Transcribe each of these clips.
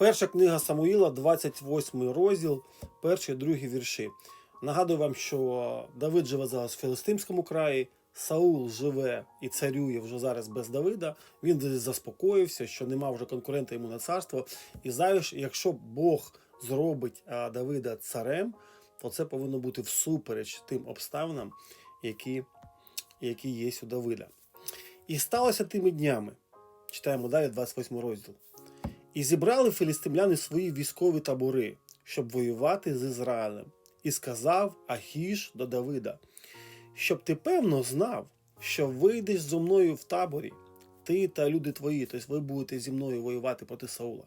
Перша книга Самуїла, 28 розділ, перші, другі вірші. Нагадую вам, що Давид живе зараз в Філистимському краї, Саул живе і царює вже зараз без Давида. Він десь заспокоївся, що нема вже конкурента йому на царство. І знаєш, якщо Бог зробить Давида царем, то це повинно бути всупереч тим обставинам, які, які є у Давида. І сталося тими днями. Читаємо далі 28 розділ. І зібрали філістимляни свої військові табори, щоб воювати з Ізраїлем. І сказав Ахіш до Давида, щоб ти певно знав, що вийдеш зо мною в таборі, ти та люди твої, тобто ви будете зі мною воювати проти Саула.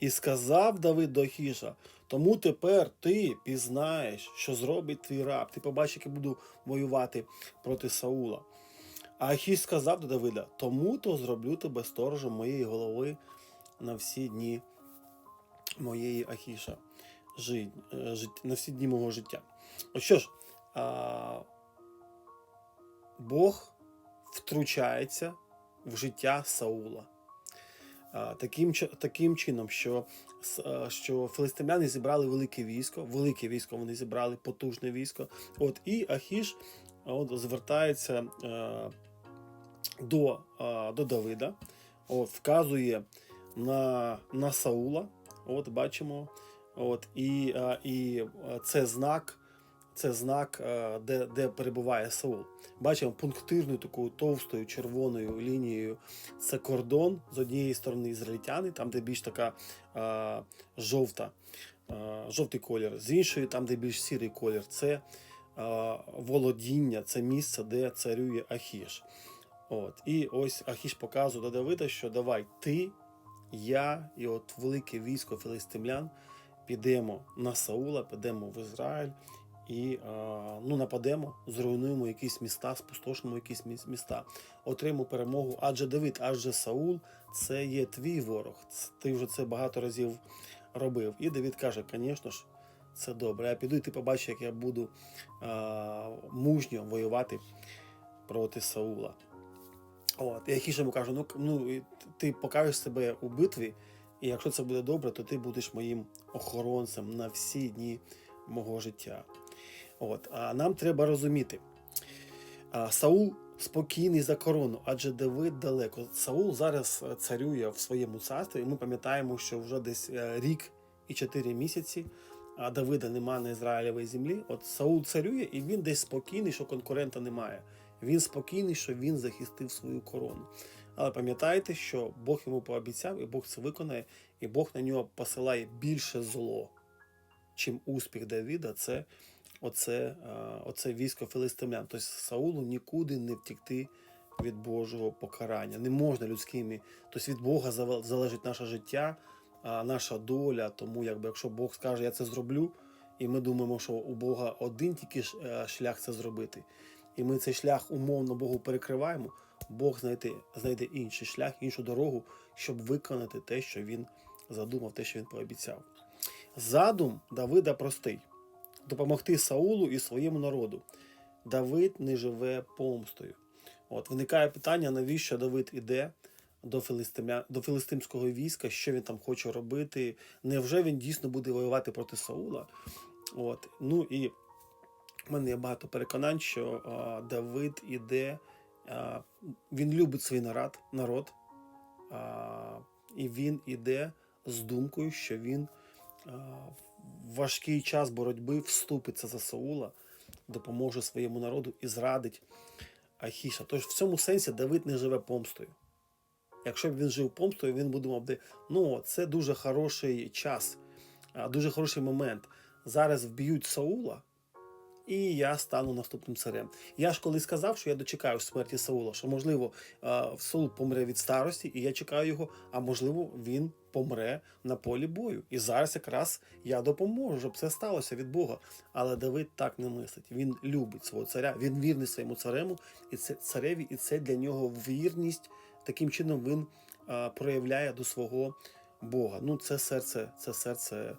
І сказав Давид до Ахіша, тому тепер ти пізнаєш, що зробить твій раб. Ти побачиш, як я буду воювати проти Саула. А Ахіш сказав до Давида: тому то зроблю тебе сторожем моєї голови на всі дні моєї Ахіша. Е, на всі дні мого життя. От що ж, а, Бог втручається в життя Саула. Таким, таким чином, що, с- що филистимляни зібрали велике військо, велике військо вони зібрали, потужне військо. От, і Ахіш от, звертається е, до, е, до Давида, от, вказує на, на Саула. От бачимо. От, і, і це знак, це знак, де, де перебуває Саул. Бачимо пунктирною такою товстою червоною лінією. Це кордон з однієї сторони ізраїльтяни, там, де більш така е, жовта, е, жовтий колір, з іншої, там, де більш сірий колір, це е, володіння, це місце, де царює Ахіш. От. І ось Ахіш показує до Давида, що давай ти, я і от велике військо філистимлян підемо на Саула, підемо в Ізраїль і ну, нападемо, зруйнуємо якісь міста, спустошимо якісь міста, отримаємо перемогу. Адже Давид, адже Саул це є твій ворог. Ти вже це багато разів робив. І Давид каже: звісно ж, це добре. Я піду, і ти побачиш, як я буду а, мужньо воювати проти Саула. От, і Ахіш йому каже: ну, ну ти покажеш себе у битві, і якщо це буде добре, то ти будеш моїм охоронцем на всі дні мого життя. От, а нам треба розуміти, Саул спокійний за корону, адже Давид далеко. Саул зараз царює в своєму царстві, і ми пам'ятаємо, що вже десь е, рік і чотири місяці. А Давида нема на Ізраїлевій землі. От Саул царює, і він десь спокійний, що конкурента немає. Він спокійний, що він захистив свою корону. Але пам'ятайте, що Бог йому пообіцяв, і Бог це виконає, і Бог на нього посилає більше зло, чим успіх Давіда. Це оце, е, оце військо филистимлян. Тобто Саулу нікуди не втікти від Божого покарання. Не можна людськими. Тобто від Бога залежить наше життя, наша доля. Тому, якби якщо Бог скаже, я це зроблю, і ми думаємо, що у Бога один тільки е, шлях це зробити. І ми цей шлях умовно Богу перекриваємо, Бог знайде, знайде інший шлях, іншу дорогу, щоб виконати те, що він задумав, те, що він пообіцяв. Задум Давида простий допомогти Саулу і своєму народу. Давид не живе помстою. От виникає питання, навіщо Давид іде до, до філистимського війська, що він там хоче робити. Невже він дійсно буде воювати проти Саула? От. Ну і в мене є багато переконань, що а, Давид іде, він любить свій народ, народ і він іде з думкою, що він в важкий час боротьби вступиться за Саула, допоможе своєму народу і зрадить Ахіша. Тож в цьому сенсі Давид не живе помстою. Якщо б він жив помстою, він би думав, де ну це дуже хороший час, дуже хороший момент. Зараз вб'ють Саула, і я стану наступним царем. Я ж коли сказав, що я дочекаю смерті Саула, що можливо Саул помре від старості, і я чекаю його, а можливо, він помре на полі бою. І зараз якраз я допоможу, щоб це сталося від Бога. Але Давид так не мислить. Він любить свого царя, він вірний своєму царему, і це цареві, і це для нього вірність. Таким чином він проявляє до свого Бога. Ну, це серце, це серце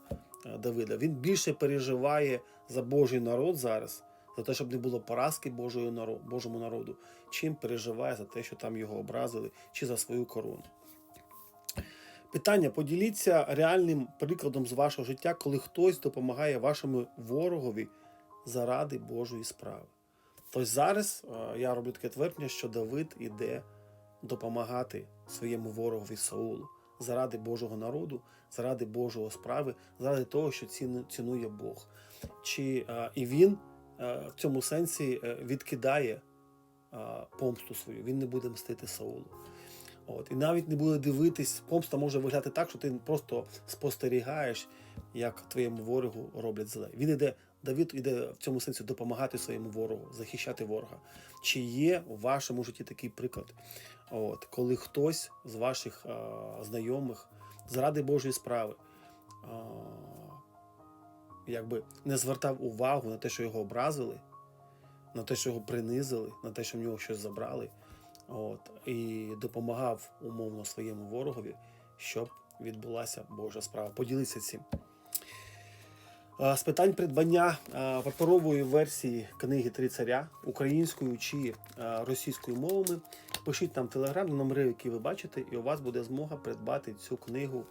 Давида. Він більше переживає за Божий народ зараз, за те, щоб не було поразки народу, Божому народу, чим переживає за те, що там його образили, чи за свою корону. Питання: поділіться реальним прикладом з вашого життя, коли хтось допомагає вашому ворогові заради Божої справи. Тобто зараз е, я роблю таке твердження, що Давид іде допомагати своєму ворогові Саулу заради Божого народу, заради Божого справи, заради того, що ціну- цінує Бог. Чи, е, і він е, в цьому сенсі е, відкидає помсту свою, він не буде мстити Саулу. От, і навіть не буде дивитись, помста може виглядати так, що ти просто спостерігаєш, як твоєму ворогу роблять зле. Він іде, Давид іде в цьому сенсі допомагати своєму ворогу, захищати ворога. Чи є у вашому житті такий приклад? От, коли хтось з ваших а, знайомих заради Божої справи а, якби не звертав увагу на те, що його образили, на те, що його принизили, на те, що в нього щось забрали, от, і допомагав умовно своєму ворогові, щоб відбулася Божа справа. Поділіться цим. А, З питань придбання паперової версії книги Три царя українською чи російською мовами, пишіть нам телеграм на номери, які ви бачите, і у вас буде змога придбати цю книгу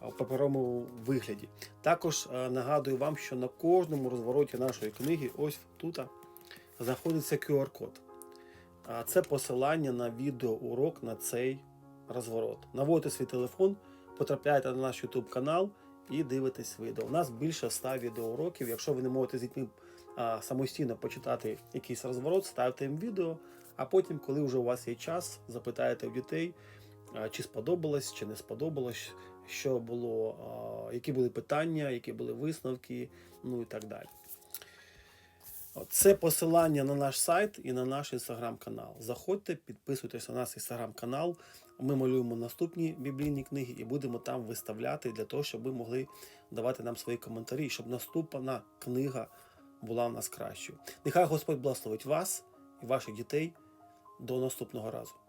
в паперовому вигляді. Також нагадую вам, що на кожному розвороті нашої книги, ось тут, знаходиться QR-код. Це посилання на відеоурок на цей розворот. Наводите свій телефон, потрапляєте на наш YouTube канал і дивитесь відео. У нас більше 100 відеоуроків. Якщо ви не можете з дітьми самостійно почитати якийсь розворот, ставте їм відео, а потім, коли вже у вас є час, запитаєте у дітей, чи сподобалось, чи не сподобалось, що було, які були питання, які були висновки, ну і так далі. Це посилання на наш сайт і на наш інстаграм-канал. Заходьте, підписуйтесь на наш інстаграм-канал. Ми малюємо наступні біблійні книги і будемо там виставляти для того, щоб ви могли давати нам свої коментарі, щоб наступна книга була в нас кращою. Нехай Господь благословить вас і ваших дітей. До наступного разу.